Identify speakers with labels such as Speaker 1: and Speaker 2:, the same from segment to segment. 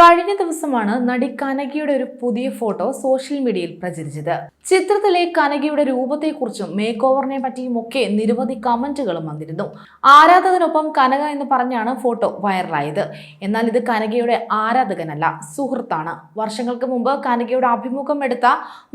Speaker 1: കഴിഞ്ഞ ദിവസമാണ് നടി കനകയുടെ ഒരു പുതിയ ഫോട്ടോ സോഷ്യൽ മീഡിയയിൽ പ്രചരിച്ചത്. ചിത്രത്തിലെ കനകയുടെ രൂപത്തെക്കുറിച്ചും മേക്ക് ഓവറിനെ പറ്റിയും ഒക്കെ നിരവധി കമന്റുകളും വന്നിരുന്നു. ആരാധകനൊപ്പം കനക എന്ന് പറഞ്ഞാണ് ഫോട്ടോ വൈറലായത്. എന്നാൽ ഇത് കനകയുടെ ആരാധകനല്ല സുഹൃത്താണ്. വർഷങ്ങൾക്ക് മുമ്പ് കനകയുടെ അഭിമുഖം എടുത്ത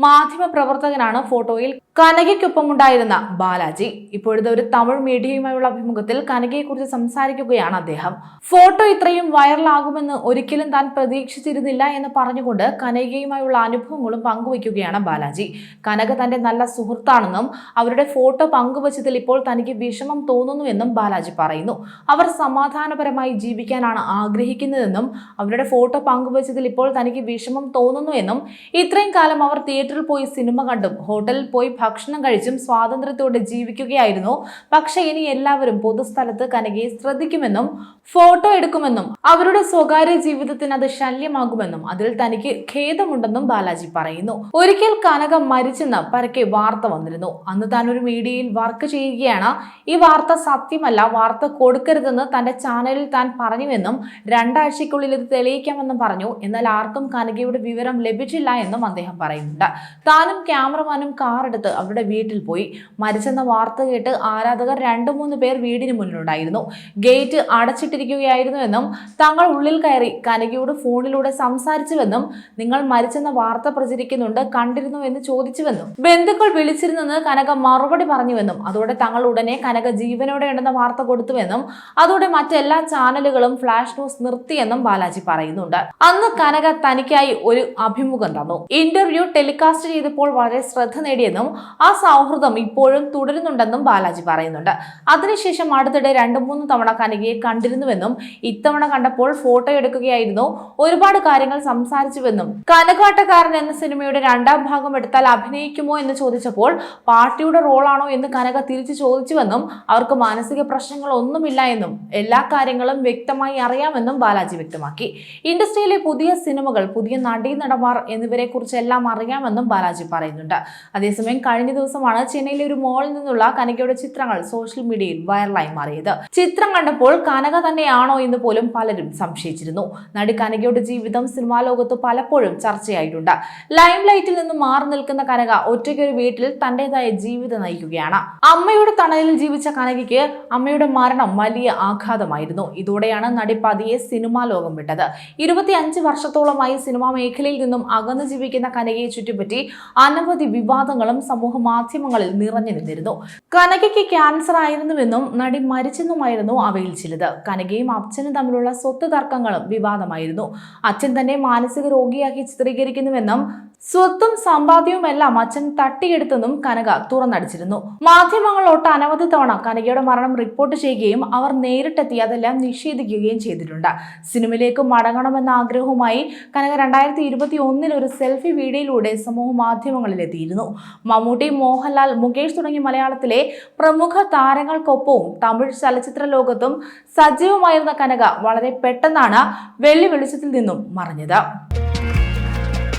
Speaker 1: മാധ്യമ പ്രവർത്തകനാണ് ഫോട്ടോയിൽ കനകയ്ക്കൊപ്പമുണ്ടായിരുന്ന ബാലാജി. ഇപ്പോഴത്തെ ഒരു തമിഴ് മീഡിയയുമായുള്ള അഭിമുഖത്തിൽ കനകയെക്കുറിച്ച് സംസാരിക്കുകയാണ് അദ്ദേഹം. ഫോട്ടോ ഇത്രയും വൈറലാകുമെന്ന് ഒരിക്കലും താൻ പ്രതീക്ഷിച്ചിരുന്നില്ല എന്ന് പറഞ്ഞുകൊണ്ട് കനകയുമായുള്ള അനുഭവങ്ങളും പങ്കുവയ്ക്കുകയാണ് ബാലാജി. കനക തന്റെ നല്ല സുഹൃത്താണെന്നും അവരുടെ ഫോട്ടോ പങ്കുവച്ചതിൽ ഇപ്പോൾ തനിക്ക് വിഷമം തോന്നുന്നുവെന്നും ബാലാജി പറയുന്നു. അവർ സമാധാനപരമായി ജീവിക്കാനാണ് ആഗ്രഹിക്കുന്നതെന്നും അവരുടെ ഫോട്ടോ പങ്കുവച്ചതിൽ ഇപ്പോൾ തനിക്ക് വിഷമം തോന്നുന്നുവെന്നും ഇത്രയും കാലം അവർ തിയേറ്ററിൽ പോയി സിനിമ കണ്ടും ഹോട്ടലിൽ പോയി ഭക്ഷണം കഴിച്ചും സ്വാതന്ത്ര്യത്തോടെ ജീവിക്കുകയായിരുന്നു. പക്ഷെ ഇനി എല്ലാവരും പൊതുസ്ഥലത്ത് കനകയെ ശ്രദ്ധിക്കുമെന്നും ഫോട്ടോ എടുക്കുമെന്നും അവരുടെ സ്വകാര്യ ജീവിതത്തിന് അത് ശല്യമാകുമെന്നും അതിൽ തനിക്ക് ഖേദമുണ്ടെന്നും ബാലാജി പറയുന്നു. ഒരിക്കൽ കനക മരിച്ചെന്ന് പരക്കെ വാർത്ത വന്നിരുന്നു. അന്ന് താൻ ഒരു മീഡിയയിൽ വർക്ക് ചെയ്യുകയാണ്. ഈ വാർത്ത സത്യമല്ല വാർത്ത കൊടുക്കരുതെന്ന് തന്റെ ചാനലിൽ താൻ പറഞ്ഞുവെന്നും രണ്ടാഴ്ചയ്ക്കുള്ളിൽ ഇത് തെളിയിക്കാമെന്നും പറഞ്ഞു. എന്നാൽ ആർക്കും കനകയുടെ വിവരം ലഭിച്ചില്ല എന്നും അദ്ദേഹം പറയുന്നുണ്ട്. താനും ക്യാമറമാനും കാറെടുത്ത് അവരുടെ വീട്ടിൽ പോയി. മരിച്ചെന്ന വാർത്ത കേട്ട് ആരാധകർ രണ്ടു മൂന്ന് പേർ വീടിന് മുന്നിലുണ്ടായിരുന്നു. ഗേറ്റ് അടച്ചിട്ടിരിക്കുകയായിരുന്നു എന്നും തങ്ങൾ ഉള്ളിൽ കയറി കനകയോട് ഫോണിലൂടെ സംസാരിച്ചുവെന്നും നിങ്ങൾ മരിച്ചെന്ന വാർത്ത പ്രചരിക്കുന്നുണ്ട് കണ്ടിരുന്നു എന്ന് ചോദിച്ചുവെന്നും. ബന്ധുക്കൾ വിളിച്ചിരുന്നെന്ന് കനക മറുപടി പറഞ്ഞുവെന്നും അതോടെ തങ്ങൾ ഉടനെ കനക ജീവനോടെ ഉണ്ടെന്ന വാർത്ത കൊടുത്തുവെന്നും അതോടെ മറ്റെല്ലാ ചാനലുകളും ഫ്ലാഷ് ന്യൂസ് നിർത്തിയെന്നും ബാലാജി പറയുന്നുണ്ട്. അന്ന് കനക തനിക്കായി ഒരു അഭിമുഖം തന്നു. ഇന്റർവ്യൂ ടെലികാസ്റ്റ് ചെയ്തപ്പോൾ വളരെ ശ്രദ്ധ നേടിയെന്നും ആ സൗഹൃദം ഇപ്പോഴും തുടരുന്നുണ്ടെന്നും ബാലാജി പറയുന്നുണ്ട്. അതിനുശേഷം അടുത്തിടെ രണ്ടു മൂന്ന് തവണ കനകയെ കണ്ടിരുന്നുവെന്നും ഇത്തവണ കണ്ടപ്പോൾ ഫോട്ടോ എടുക്കുകയായിരുന്നു ഒരുപാട് കാര്യങ്ങൾ സംസാരിച്ചുവെന്നും കനകാട്ടക്കാരൻ എന്ന സിനിമയുടെ രണ്ടാം ഭാഗം എടുത്താൽ അഭിനയിക്കുമോ എന്ന് ചോദിച്ചപ്പോൾ പാർട്ടിയുടെ റോളാണോ എന്ന് കനക തിരിച്ചു ചോദിച്ചുവെന്നും അവർക്ക് മാനസിക പ്രശ്നങ്ങൾ ഒന്നുമില്ല എന്നും എല്ലാ കാര്യങ്ങളും വ്യക്തമായി അറിയാമെന്നും ബാലാജി വ്യക്തമാക്കി. ഇൻഡസ്ട്രിയിലെ പുതിയ സിനിമകൾ പുതിയ നടീനടന്മാർ എന്നിവരെ കുറിച്ചെല്ലാം അറിയാമെന്നും ബാലാജി പറയുന്നുണ്ട്. അതേസമയം കഴിഞ്ഞ ദിവസമാണ് ചെന്നൈയിലെ ഒരു മോളിൽ നിന്നുള്ള കനകയുടെ ചിത്രങ്ങൾ സോഷ്യൽ മീഡിയയിൽ വൈറലായി മാറിയത്. ചിത്രം കണ്ടപ്പോൾ കനക തന്നെയാണോ എന്ന് പോലും പലരും സംശയിച്ചിരുന്നു. നടി കനകയുടെ ജീവിതം സിനിമാ ലോകത്ത് പലപ്പോഴും ചർച്ചയായിട്ടുണ്ട്. ലൈം ലൈറ്റിൽ നിന്ന് മാറി നിൽക്കുന്ന കനക ഒറ്റയ്ക്കൊരു വീട്ടിൽ തന്റേതായ ജീവിതം നയിക്കുകയാണ്. അമ്മയുടെ തണലിൽ ജീവിച്ച കനകയ്ക്ക് അമ്മയുടെ മരണം വലിയ ആഘാതമായിരുന്നു. ഇതോടെയാണ് നടി പതിയെ സിനിമാ ലോകം വിട്ടത്. ഇരുപത്തി അഞ്ച് വർഷത്തോളമായി സിനിമാ മേഖലയിൽ നിന്നും അകന്നു ജീവിക്കുന്ന കനകയെ ചുറ്റിപ്പറ്റി അനവധി വിവാദങ്ങളും സമൂഹ മാധ്യമങ്ങളിൽ നിറഞ്ഞു നിന്നിരുന്നു. കനകയ്ക്ക് ക്യാൻസർ ആയിരുന്നുവെന്നും നടി മരിച്ചെന്നുമായിരുന്നു അവയിൽ ചിലത്. കനകയും അച്ഛനും തമ്മിലുള്ള സ്വത്ത് തർക്കങ്ങളും വിവാദമായിരുന്നു. അച്ഛൻ തന്നെ മാനസിക രോഗിയാക്കി ചിത്രീകരിക്കുന്നുവെന്നും സ്വത്തും സമ്പാദ്യവുമെല്ലാം അച്ഛൻ തട്ടിയെടുത്തെന്നും കനക തുറന്നടിച്ചിരുന്നു. മാധ്യമങ്ങളോട്ട് അനവധി തവണ കനകയുടെ മരണം റിപ്പോർട്ട് ചെയ്യുകയും അവർ നേരിട്ടെത്തി അതെല്ലാം നിഷേധിക്കുകയും ചെയ്തിട്ടുണ്ട്. സിനിമയിലേക്ക് മടങ്ങണമെന്ന ആഗ്രഹവുമായി കനക രണ്ടായിരത്തി ഇരുപത്തി ഒന്നിൽ ഒരു സെൽഫി വീഡിയോയിലൂടെ സമൂഹ മാധ്യമങ്ങളിൽ എത്തിയിരുന്നു മമ്മൂട്ടി മോഹൻലാൽ മുകേഷ് തുടങ്ങിയ മലയാളത്തിലെ പ്രമുഖ താരങ്ങൾക്കൊപ്പവും തമിഴ് ചലച്ചിത്ര ലോകത്തും സജീവമായിരുന്ന കനക വളരെ പെട്ടെന്നാണ് വെള്ളി വെളിച്ചത്തിൽ നിന്നും മറഞ്ഞത്.